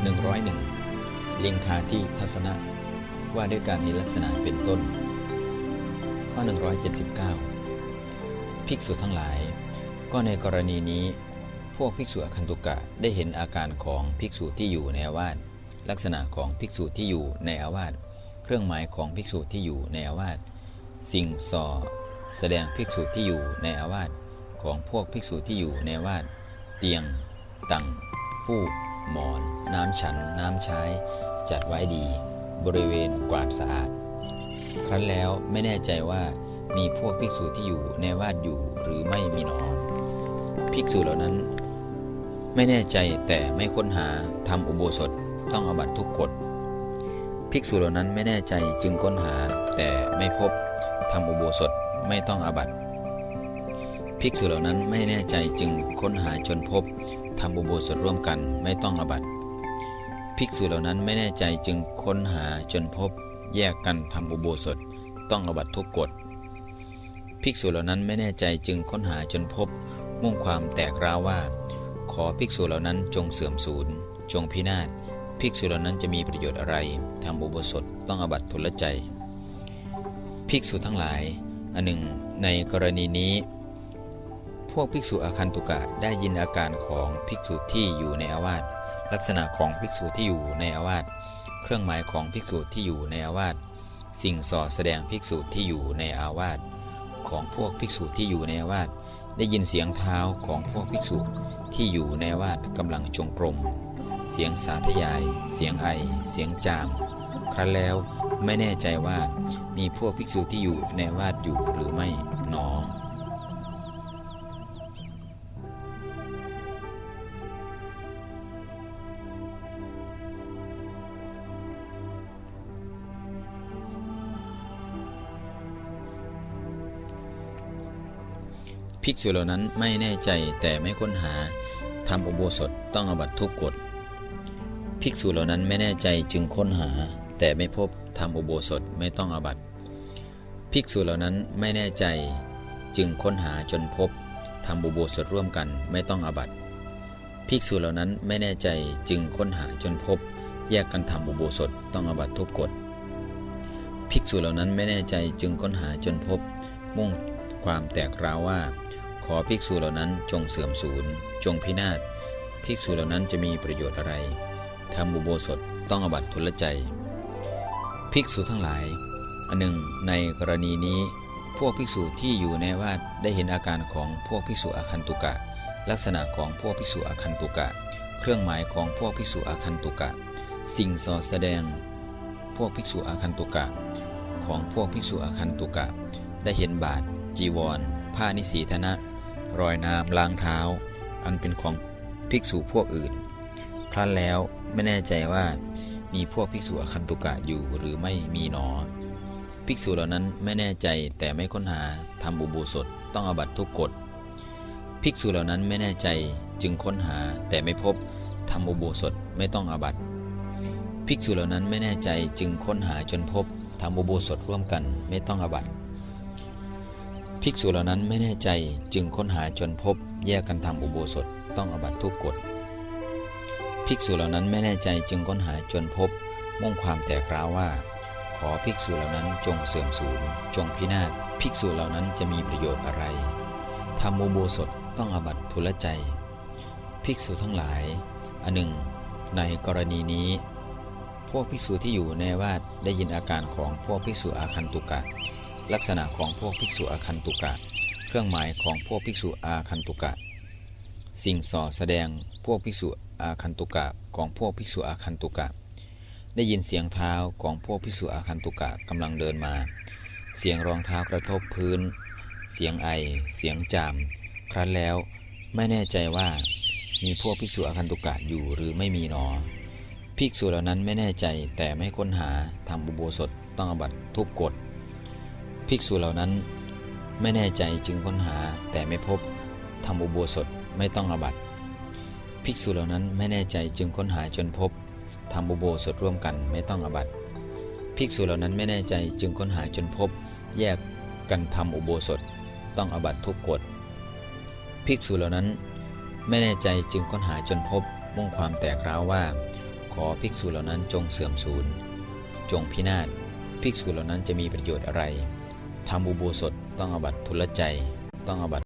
101ลิงคาที่ทัศนะว่าด้วยการมีลักษณะเป็นต้น ข้อ 179 ภิกษุทั้งหลาย ก็ในกรณีนี้ พวกภิกษุอคันตุกะได้เห็นอาการของภิกษุที่อยู่ในอาวาสลักษณะของภิกษุที่อยู่ในอาวาสเครื่องหมายของภิกษุที่อยู่ในอาวาสสิ่งส่อแสดงภิกษุที่อยู่ในอาวาสของพวกภิกษุที่อยู่ในอาวาสเตียง ตังฟูก หมอน น้ำฉัน น้ำใช้ จัดไว้ดี บริเวณกวาดสะอาด ครั้นแล้วไม่แน่ใจว่ามีพวกภิกษุที่อยู่ในวาดอยู่หรือไม่มีหนอภิกษุเหล่านั้น ไม่แน่ใจแต่ไม่ค้นหาทำอุโบสถต้องอบัตทุกกฎภิกษุเหล่านั้นไม่แน่ใจจึงค้นหาแต่ไม่พบทำอุโบสถไม่ต้องอาบัตภิกษุเหล่านั้นไม่แน่ใจจึงค้นหาจนพบ ทำอุโบสถร่วมกันไม่ต้องอบัตภิกษุเหล่านั้นไม่แน่ใจจึงค้นหาจนพบแยกกันทำอุโบสถต้องอบัตทุกกฎภิกษุเหล่านั้นไม่แน่ใจจึงค้นหาจนพบ มุ่งความแตกร้าวว่า ขอภิกษุเหล่านั้นจงเสื่อมสูญจงพินาศภิกษุเหล่านั้นจะมีประโยชน์อะไรทำอุโบสถต้องอบัตทุลใจ ภิกษุทั้งหลายอันหนึ่งในกรณีนี้ พวกภิกษุอาคันตุกะได้ยินอาการของภิกษุที่อยู่ในอาวาสลักษณะของภิกษุที่อยู่ในอาวาสเครื่องหมายของภิกษุที่อยู่ในอาวาสสิ่งส่อแสดงภิกษุที่อยู่ในอาวาสของพวกภิกษุที่อยู่ในอาวาสได้ยินเสียงเท้าของพวกภิกษุที่อยู่ในอาวาสกำลังจงกรม เสียงสาธยาย เสียงไอ เสียงจาม ครั้นแล้วไม่แน่ใจว่ามีพวกภิกษุที่อยู่ในอาวาสอยู่หรือไม่หนอ ภิกษุเหล่านั้นไม่แน่ใจแต่ไม่ค้นหาทำอุโบสถต้องอบัตทุกกฎภิกษุเหล่านั้นไม่แน่ใจจึงค้นหา แต่ไม่พบทำอุโบสถไม่ต้องอบัตภิกษุเหล่านั้นไม่แน่ใจ จึงค้นหาจนพบทำอุโบสถร่วมกันไม่ต้องอบัตภิกษุเหล่านั้นไม่แน่ใจจึงค้นหาจนพบ แยกกันทำอุโบสถต้องอบัตทุกกฎภิกษุเหล่านั้นไม่แน่ใจจึงค้นหาจนพบ มุ่งความแตกร้าวว่า ขอภิกษุเหล่านั้นจงเสื่อมสูญจงพินาศภิกษุเหล่านั้นจะมีประโยชน์อะไรทำอุโบสถต้องอบัตทุลใจ ภิกษุทั้งหลาย อันหนึ่ง ในกรณีนี้ พวกภิกษุที่อยู่ในวาดได้เห็นอาการของพวกภิกษุอาคันตุกะ ลักษณะของพวกภิกษุอาคันตุกะ เครื่องหมายของพวกภิกษุอาคันตุกะ สิ่งสอแสดง พวกภิกษุอาคันตุกะ ของพวกภิกษุอาคันตุกะ ได้เห็นบาทจีวร ผ้านิสีธนะ รอยน้ำล้างเท้า อันเป็นของภิกษุพวกอื่น ครั้นแล้วไม่แน่ใจว่ามีพวกภิกษุอคันตุกะอยู่หรือไม่มีหนอ ภิกษุเหล่านั้นไม่แน่ใจแต่ไม่ค้นหาทำอุโบสถต้องอบัตทุกกฎ ภิกษุเหล่านั้นไม่แน่ใจจึงค้นหาแต่ไม่พบทำอุโบสถไม่ต้องอบัตภิกษุเหล่านั้นไม่แน่ใจจึงค้นหาจนพบทำอุโบสถร่วมกันไม่ต้องอบัต ภิกษุเหล่านั้นไม่แน่ใจจึงค้นหาจนพบแยกกันทำอุโบสถต้องอบัตทุกกฎภิกษุเหล่านั้นไม่แน่ใจจึงค้นหาจนพบ มุ่งความแตกร้าวว่า ขอภิกษุเหล่านั้นจงเสื่อมสูญจงพินาศภิกษุเหล่านั้นจะมีประโยชน์อะไรทำอุโบสถต้องอบัตทุลใจ ภิกษุทั้งหลายอันหนึ่ง ในกรณีนี้ พวกภิกษุที่อยู่ในวาดได้ยินอาการของพวกภิกษุอาคันตุกะ ลักษณะของพวกภิกษุอาคันตุกะ เครื่องหมายของพวกภิกษุอาคันตุกะ สิ่งส่อแสดงพวกภิกษุอาคันตุกะของพวกภิกษุอาคันตุกะ ได้ยินเสียงเท้าของพวกภิกษุอาคันตุกะกำลังเดินมา เสียงรองเท้ากระทบพื้น เสียงไอ เสียงจาม ครั้นแล้วไม่แน่ใจว่ามีพวกภิกษุอาคันตุกะอยู่หรือไม่มีหนอ ภิกษุเหล่านั้นไม่แน่ใจแต่ไม่ค้นหาทำอุโบสถต้องอบัตทุกกฎ ภิกษุเหล่านั้น ไม่แน่ใจจึงค้นหาแต่ไม่พบทำอุโบสถไม่ต้องอาบัตภิกษุเหล่านั้นไม่แน่ใจจึงค้นหาจนพบทำอุโบสถร่วมกันไม่ต้องอาบัตภิกษุเหล่านั้นไม่แน่ใจจึงค้นหาจนพบ แยกกันทำอุโบสถต้องอาบัตทุกกฎภิกษุเหล่านั้นไม่แน่ใจจึงค้นหาจนพบมุ่งความแตกร้าวว่า ขอภิกษุเหล่านั้นจงเสื่อมสูญจงพินาศภิกษุเหล่านั้นจะมีประโยชน์อะไร ทำอุโบสถต้องอบัตทุลใจ ต้องอบัต